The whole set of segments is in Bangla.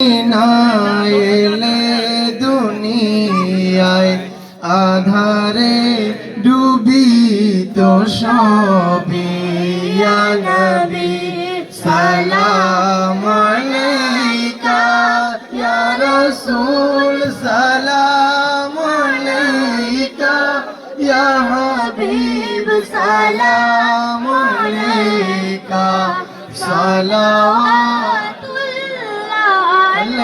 এলে দুনিয়ায় আধারে ডুবি ইয়া নবী সালাম সালাম সালাম সালাওয়াত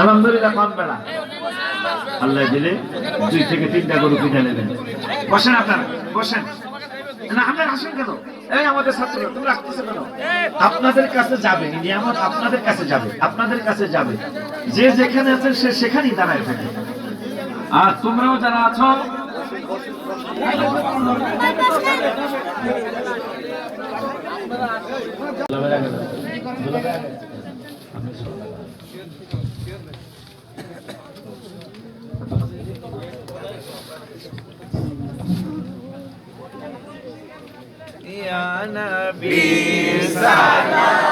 আলহামদুলিল্লাহ কোন বেলা। আল্লাহ দিলে দুই থেকে তিনটা গরু কিনে নেবেন। বসেন আপনারা, বসেন। না, আপনার কেন? এই আমাদের কেন? আপনাদের কাছে যাবে নিয়ামত আপনাদের কাছে যাবে, আপনাদের কাছে যাবে। যে যেখানে আছেন সে সেখানেই দাঁড়ায় থাকে। আর তোমরাও যারা আছো Ya Nabi Salam.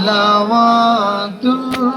সালাওয়াতুল্লাহ।